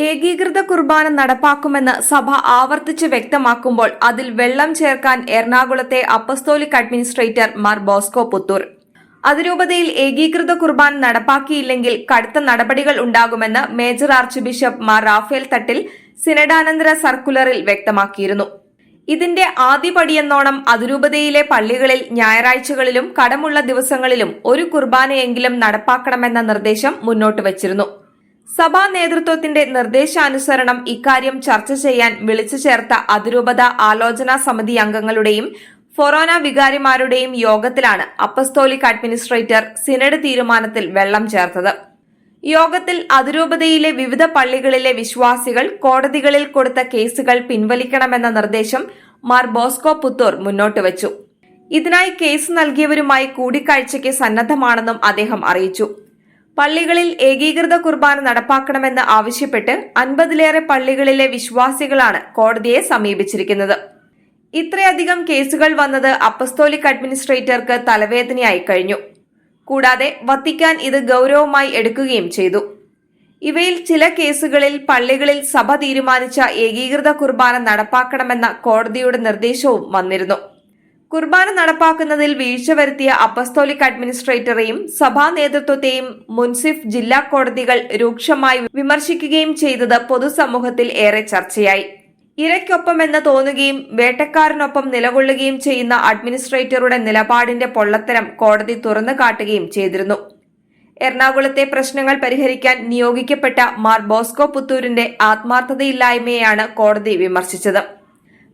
ഏകീകൃത കുർബാന നടപ്പാക്കുമെന്ന് സഭ ആവർത്തിച്ച് വ്യക്തമാക്കുമ്പോൾ അതിൽ വെള്ളം ചേർക്കാൻ എറണാകുളത്തെ അപ്പസ്തോലിക് അഡ്മിനിസ്ട്രേറ്റർ മാർ ബോസ്കോ പുത്തൂർ. അതിരൂപതയിൽ ഏകീകൃത കുർബാന നടപ്പാക്കിയില്ലെങ്കിൽ കടുത്ത നടപടികൾ ഉണ്ടാകുമെന്ന് major archbishop Mar Raphael Thattil സിനഡാനന്തര സർക്കുലറിൽ വ്യക്തമാക്കിയിരുന്നു. ഇതിന്റെ ആദ്യപടിയെന്നോണം അതിരൂപതയിലെ പള്ളികളിൽ ഞായറാഴ്ചകളിലും കടമുള്ള ദിവസങ്ങളിലും ഒരു കുർബാനയെങ്കിലും നടപ്പാക്കണമെന്ന നിർദ്ദേശം മുന്നോട്ട് വച്ചിരുന്നു. സഭാ നേതൃത്വത്തിന്റെ നിർദ്ദേശാനുസരണം ഇക്കാര്യം ചർച്ച ചെയ്യാൻ വിളിച്ചു ചേർത്ത അതിരൂപത ആലോചനാ സമിതി അംഗങ്ങളുടെയും ഫൊറോന വികാരിമാരുടെയും യോഗത്തിലാണ് അപ്പസ്തോലിക് അഡ്മിനിസ്ട്രേറ്റർ സിനഡ് തീരുമാനത്തിൽ വെള്ളം ചേർത്തത്. യോഗത്തിൽ അതിരൂപതയിലെ വിവിധ പള്ളികളിലെ വിശ്വാസികൾ കോടതികളിൽ കൊടുത്ത കേസുകൾ പിൻവലിക്കണമെന്ന നിർദ്ദേശം മാർ ബോസ്കോ പുത്തൂർ മുന്നോട്ട് വച്ചു. ഇതിനായി കേസ് നൽകിയവരുമായി കൂടിക്കാഴ്ചയ്ക്ക് സന്നദ്ധമാണെന്നും അദ്ദേഹം അറിയിച്ചു. പള്ളികളിൽ ഏകീകൃത കുർബാന നടപ്പാക്കണമെന്ന് ആവശ്യപ്പെട്ട് അൻപതിലേറെ പള്ളികളിലെ വിശ്വാസികളാണ് കോടതിയെ സമീപിച്ചിരിക്കുന്നത്. ഇത്രയധികം കേസുകൾ വന്നത് അപ്പസ്തോലിക് അഡ്മിനിസ്ട്രേറ്റർക്ക് തലവേദനയായി കഴിഞ്ഞു. കൂടാതെ വത്തിക്കാൻ ഇത് ഗൗരവമായി എടുക്കുകയും ചെയ്തു. ഇവയിൽ ചില കേസുകളിൽ പള്ളികളിൽ സഭ തീരുമാനിച്ച ഏകീകൃത കുർബാന നടപ്പാക്കണമെന്ന കോടതിയുടെ നിർദ്ദേശവും വന്നിരുന്നു. കുർബാന നടപ്പാക്കുന്നതിൽ വീഴ്ച വരുത്തിയ അപ്പസ്തോലിക് അഡ്മിനിസ്ട്രേറ്ററെയും സഭാ നേതൃത്വത്തെയും മുൻസിഫ് ജില്ലാ കോടതികൾ രൂക്ഷമായി വിമർശിക്കുകയും ചെയ്തത് പൊതുസമൂഹത്തിൽ ഏറെ ചർച്ചയായി. ഇരയ്ക്കൊപ്പമെന്ന് തോന്നുകയും വേട്ടക്കാരനൊപ്പം നിലകൊള്ളുകയും ചെയ്യുന്ന അഡ്മിനിസ്ട്രേറ്ററുടെ നിലപാടിന്റെ പൊള്ളത്തരം കോടതി തുറന്നു കാട്ടുകയും ചെയ്തിരുന്നു. എറണാകുളത്തെ പ്രശ്നങ്ങൾ പരിഹരിക്കാൻ നിയോഗിക്കപ്പെട്ട മാർ ബോസ്കോ പുത്തൂരിന്റെ ആത്മാർത്ഥതയില്ലായ്മയെയാണ് കോടതി വിമർശിച്ചത്.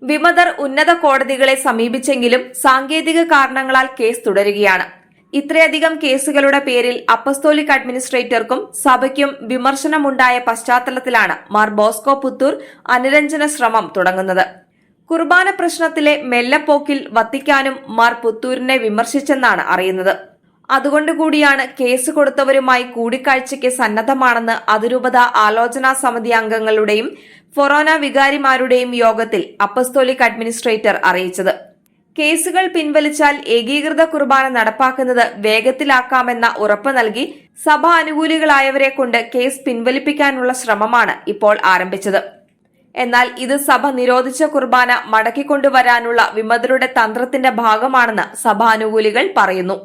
വിമതർ ഉന്നത കോടതികളെ സമീപിച്ചെങ്കിലും സാങ്കേതിക കാരണങ്ങളാൽ കേസ് തുടരുകയാണ്. ഇത്രയധികം കേസുകളുടെ പേരിൽ അപ്പസ്തോലിക് അഡ്മിനിസ്ട്രേറ്റർക്കും സഭയ്ക്കും വിമർശനമുണ്ടായ പശ്ചാത്തലത്തിലാണ് മാർ ബോസ്കോ പുത്തൂർ അനുരഞ്ജന ശ്രമം തുടങ്ങുന്നത്. കുർബാന പ്രശ്നത്തിലെ മെല്ലപ്പോക്കിൽ വത്തിക്കാനും മാർ പുത്തൂരിനെ വിമർശിച്ചെന്നാണ് അറിയുന്നത്. അതുകൊണ്ടുകൂടിയാണ് കേസ് കൊടുത്തവരുമായി കൂടിക്കാഴ്ചയ്ക്ക് സന്നദ്ധമാണെന്ന് അതിരൂപത ആലോചനാ സമിതി അംഗങ്ങളുടെയും ഫൊറോന വികാരിമാരുടെയും യോഗത്തിൽ അപ്പസ്തോലിക് അഡ്മിനിസ്ട്രേറ്റർ അറിയിച്ചത്. കേസുകൾ പിൻവലിച്ചാൽ ഏകീകൃത കുർബാന നടപ്പാക്കുന്നത് വേഗത്തിലാക്കാമെന്ന ഉറപ്പ് നൽകി സഭ അനുകൂലികളായവരെ കൊണ്ട് കേസ് പിൻവലിപ്പിക്കാനുള്ള ശ്രമമാണ് ഇപ്പോൾ ആരംഭിച്ചത്. എന്നാൽ ഇത് സഭ നിരോധിച്ച കുർബാന മടക്കിക്കൊണ്ടുവരാനുള്ള വിമതരുടെ തന്ത്രത്തിന്റെ ഭാഗമാണെന്ന് സഭാനുകൂലികൾ പറയുന്നു.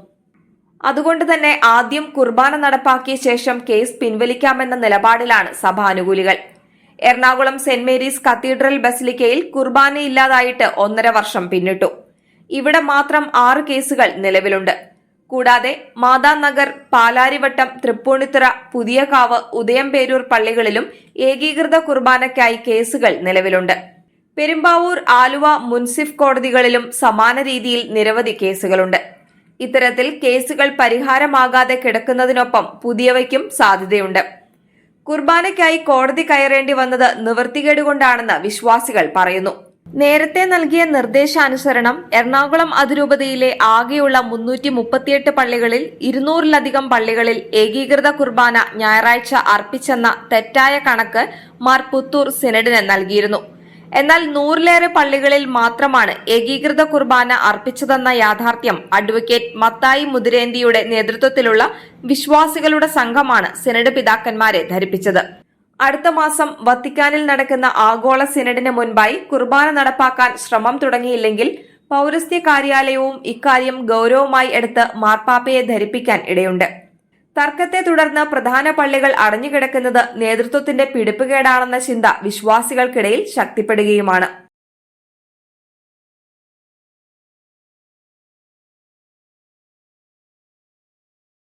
അതുകൊണ്ട് തന്നെ ആദ്യം കുർബാന നടപ്പാക്കിയ ശേഷം കേസ് പിൻവലിക്കാമെന്ന നിലപാടിലാണ് സഭാനുകൂലികൾ. എറണാകുളം സെന്റ് മേരീസ് കത്തീഡ്രൽ ബസിലിക്കയിൽ കുർബാന ഇല്ലാതായിട്ട് ഒന്നര വർഷം പിന്നിട്ടു. ഇവിടെ മാത്രം ആറ് കേസുകൾ നിലവിലുണ്ട്. കൂടാതെ മാതാനഗർ പാലാരിവട്ടം തൃപ്പൂണിത്തുറ പുതിയകാവ് ഉദയംപേരൂർ പള്ളികളിലും ഏകീകൃത കുർബാനയ്ക്കായി കേസുകൾ നിലവിലുണ്ട്. പെരുമ്പാവൂർ ആലുവ മുൻസിഫ് കോടതികളിലും സമാന രീതിയിൽ നിരവധി കേസുകളുണ്ട്. ഇത്തരത്തിൽ കേസുകൾ പരിഹാരമാകാതെ കിടക്കുന്നതിനൊപ്പം പുതിയവയ്ക്കും സാധ്യതയുണ്ട്. കുർബാനയ്ക്കായി കോടതി കയറേണ്ടി വന്നത് നിവൃത്തികേടുകൊണ്ടാണെന്ന് വിശ്വാസികൾ പറയുന്നു. നേരത്തെ നൽകിയ നിർദ്ദേശാനുസരണം എറണാകുളം അതിരൂപതയിലെ ആകെയുള്ള മുന്നൂറ്റി മുപ്പത്തിയെട്ട് പള്ളികളിൽ ഇരുന്നൂറിലധികം പള്ളികളിൽ ഏകീകൃത കുർബാന ഞായറാഴ്ച അർപ്പിച്ചെന്ന തെറ്റായ കണക്ക് മാർ പുത്തൂർ സിനഡിന് നൽകിയിരുന്നു. എന്നാൽ നൂറിലേറെ പള്ളികളിൽ മാത്രമാണ് ഏകീകൃത കുർബാന അർപ്പിച്ചതെന്ന യാഥാർത്ഥ്യം അഡ്വക്കേറ്റ് മത്തായി മുതിരേന്തിയുടെ നേതൃത്വത്തിലുള്ള വിശ്വാസികളുടെ സംഘമാണ് സിനഡ് പിതാക്കന്മാരെ ധരിപ്പിച്ചത്. അടുത്ത മാസം വത്തിക്കാനിൽ നടക്കുന്ന ആഗോള സിനഡിന് മുൻപായി കുർബാന നടപ്പാക്കാൻ ശ്രമം തുടങ്ങിയില്ലെങ്കിൽ പൌരസ്ത്യ കാര്യാലയവും ഇക്കാര്യം ഗൌരവമായി എടുത്ത് മാർപ്പാപ്പയെ ധരിപ്പിക്കാൻ ഇടയുണ്ട്. തർക്കത്തെ തുടർന്ന് പ്രധാന പള്ളികൾ അടഞ്ഞുകിടക്കുന്നത് നേതൃത്വത്തിന്റെ പിടിപ്പുകേടാണെന്ന ചിന്ത വിശ്വാസികൾക്കിടയിൽ ശക്തിപ്പെടുകയുമാണ്